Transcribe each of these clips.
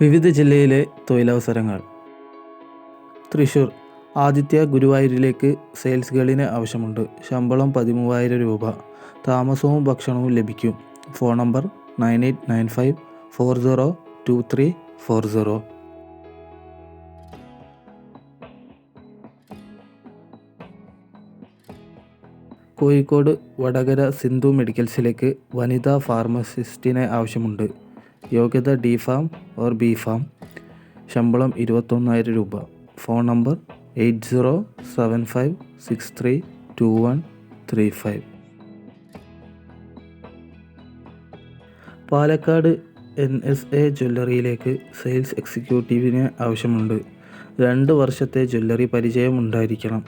വിവിധ ജില്ലയിലെ തൊഴിലവസരങ്ങൾ. തൃശ്ശൂർ ആദിത്യ ഗുരുവായൂരിലേക്ക് സെയിൽസ് ഗേളിന് ആവശ്യമുണ്ട്. ശമ്പളം പതിമൂവായിരം രൂപ. താമസവും ഭക്ഷണവും ലഭിക്കും. Phone number nine eight nine five four zero two three four zero. Kozhikode Vadakara Sindhu മെഡിക്കൽസിലേക്ക് വനിതാ ഫാർമസിസ്റ്റിനെ ആവശ്യമുണ്ട്. യോഗ്യത D Pharm or B Pharm. ശമ്പളം ഇരുപത്തൊന്നായിരം രൂപ. Phone number eight zero seven five six three two one three five. Palakkad N S A ജ്വല്ലറിയിലേക്ക് sales എക്സിക്യൂട്ടീവിന് ആവശ്യമുണ്ട്. രണ്ട് വർഷത്തെ ജ്വല്ലറി പരിചയം ഉണ്ടായിരിക്കണം.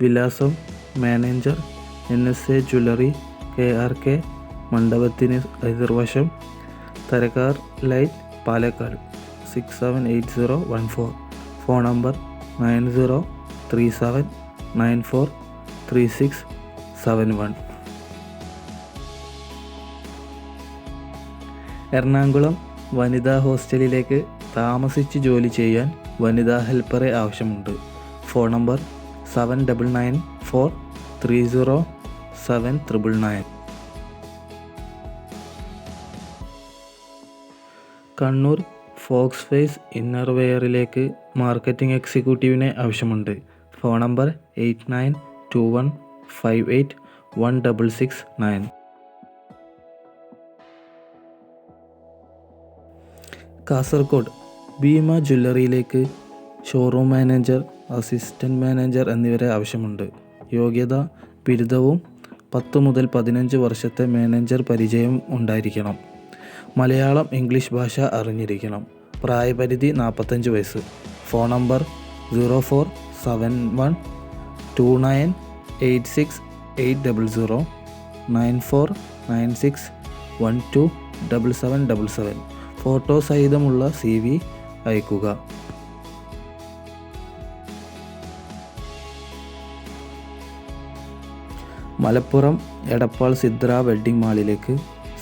വിലാസം manager N S A jewellery K R K മണ്ഡപത്തിന് എതിർവശം തരക്കാർ light Palakkad six seven eight zero one four. Phone number nine zero three seven nine four three six seven one. Ernakulam വനിതാ ഹോസ്റ്റലിലേക്ക് താമസിച്ച് ജോലി ചെയ്യാൻ വനിതാ ഹെൽപ്പറെ ആവശ്യമുണ്ട്. Phone number seven double nine four three zero seven triple nine. Kannur fox face ഇന്നർവെയറിലേക്ക് marketing എക്സിക്യൂട്ടീവിനെ ആവശ്യമുണ്ട്. Phone number eight nine two one five eight one double six nine. Kasaragod Bhima ജ്വല്ലറിയിലേക്ക് showroom manager assistant manager എന്നിവരെ ആവശ്യമുണ്ട്. യോഗ്യത ബിരുദവും പത്ത് മുതൽ പതിനഞ്ച് വർഷത്തെ മാനേജർ പരിചയം ഉണ്ടായിരിക്കണം. മലയാളം ഇംഗ്ലീഷ് ഭാഷ അറിഞ്ഞിരിക്കണം. പ്രായപരിധി നാൽപ്പത്തഞ്ച് വയസ്സ്. Phone number zero four seven one two nine eight six eight double zero nine four nine six one two double seven double seven. Photo സഹിതമുള്ള C V അയക്കുക Malappuram Edappal Sidra wedding മാളിലേക്ക്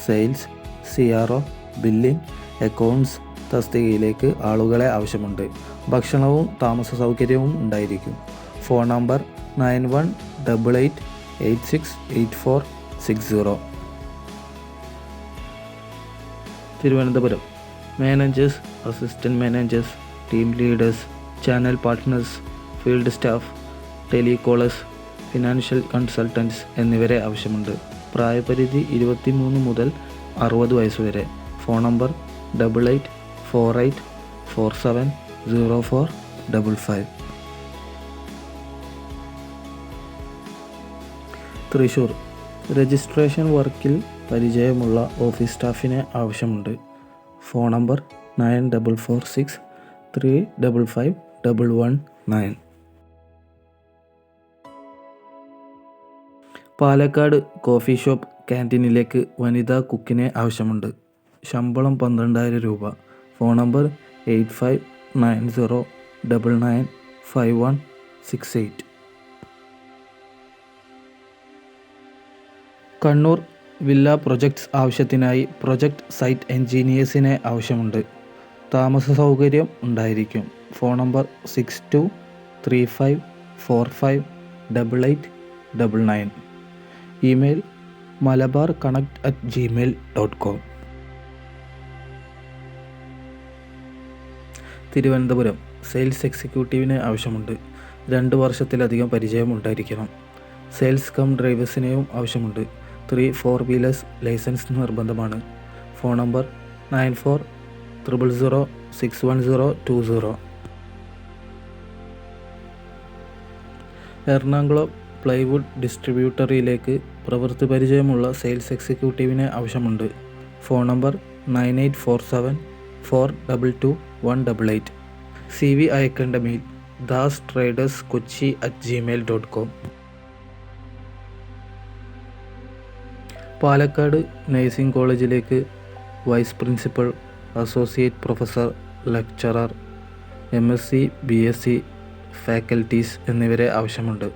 sales C R O billing accounts തസ്തികയിലേക്ക് ആളുകളെ ആവശ്യമുണ്ട്. ഭക്ഷണവും താമസ സൗകര്യവും ഉണ്ടായിരിക്കും. Phone number nine one double eight eight six eight four six zero. Thiruvananthapuram. Managers assistant managers team leaders channel partners field staff telecallers financial consultants എന്നിവരെ ആവശ്യമുണ്ട്. പ്രായപരിധി ഇരുപത്തി മൂന്ന് മുതൽ അറുപത് വയസ്സ് വരെ. Phone number double eight four eight four seven zero four double five. Thrissur registration വർക്കിൽ പരിചയമുള്ള ഓഫീസ് സ്റ്റാഫിനെ ആവശ്യമുണ്ട്. Phone number nine double four six three double five double one nine. Palakkad coffee shop ക്യാന്റീനിലേക്ക് വനിതാ കുക്കിനെ ആവശ്യമുണ്ട്. ശമ്പളം പന്ത്രണ്ടായിരം രൂപ. Phone number eight five nine zero double nine five one six eight. Kannur villa projects ആവശ്യത്തിനായി project site എൻജിനീയേഴ്സിനെ ആവശ്യമുണ്ട്. താമസ സൗകര്യം ഉണ്ടായിരിക്കും. Phone number six two three five four five double eight double nine. Email Malabar connect at Gmail dot com Thiruvananthapuram sales എക്സിക്യൂട്ടീവിന് ആവശ്യമുണ്ട്. രണ്ട് വർഷത്തിലധികം പരിചയം ഉണ്ടായിരിക്കണം. സെയിൽസ് കം ഡ്രൈവേഴ്സിനെയും ആവശ്യമുണ്ട്. ത്രീ ഫോർ വീലേഴ്സ് ലൈസൻസ് നിർബന്ധമാണ്. Phone number nine four triple zero six one zero two zero. Ernakulam plywood ഡിസ്ട്രിബ്യൂട്ടറിയിലേക്ക് പ്രവൃത്തി പരിചയമുള്ള സെയിൽസ് എക്സിക്യൂട്ടീവിനെ ആവശ്യമുണ്ട്. Phone number nine eight four seven four double two one double eight. C V അയക്കേണ്ട mail Das traders Kochi at Gmail dot com Palakkad nursing കോളേജിലേക്ക് vice principal associate professor lecturer M S C B S C faculties എന്നിവരെ ആവശ്യമുണ്ട്.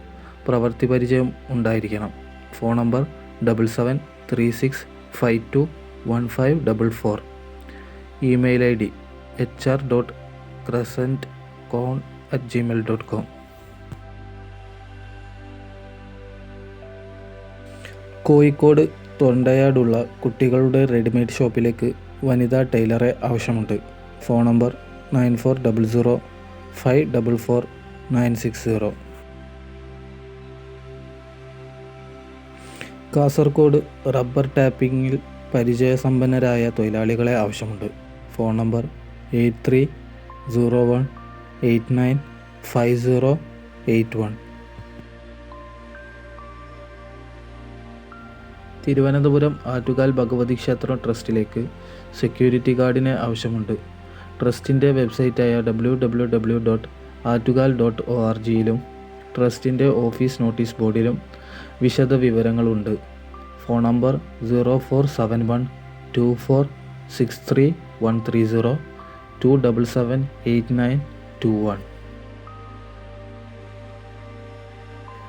പ്രവൃത്തി പരിചയം ഉണ്ടായിരിക്കണം. Phone number double seven three six five two one five double four email I D H R dot crescent con at Gmail dot com Kozhikode തൊണ്ടയാടുള്ള കുട്ടികളുടെ readymade ഷോപ്പിലേക്ക് വനിതാ ടൈലറെ ആവശ്യമുണ്ട്. Phone number nine four double zero five double four nine six zero Kasaragod rubber ടാപ്പിങ്ങിൽ പരിചയസമ്പന്നരായ തൊഴിലാളികളെ ആവശ്യമുണ്ട്. Phone number eight three zero one eight nine five zero eight one. Thiruvananthapuram Attukal Bhagavathi ക്ഷേത്രം ട്രസ്റ്റിലേക്ക് സെക്യൂരിറ്റി ഗാർഡിനെ ആവശ്യമുണ്ട്. ട്രസ്റ്റിന്റെ വെബ്സൈറ്റായ W W W dot Attukal dot O R ജിയിലും ട്രസ്റ്റിന്റെ office notice ബോർഡിലും വിശദ വിവരങ്ങളുണ്ട് phone number zero four seven one two four six three one three zero two double seven eight nine two one.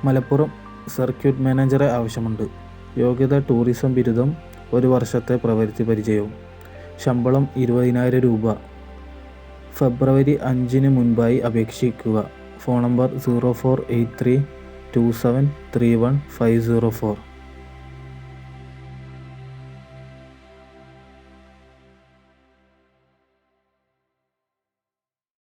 Malappuram circuit മാനേജറെ ആവശ്യമുണ്ട്. യോഗ്യത tourism ബിരുദം ഒരു വർഷത്തെ പ്രവൃത്തി പരിചയവും. ശമ്പളം ഇരുപതിനായിരം രൂപ. ഫെബ്രുവരി അഞ്ചിന് മുൻപായി അപേക്ഷിക്കുക. Phone number zero four eight three two seven three one five zero four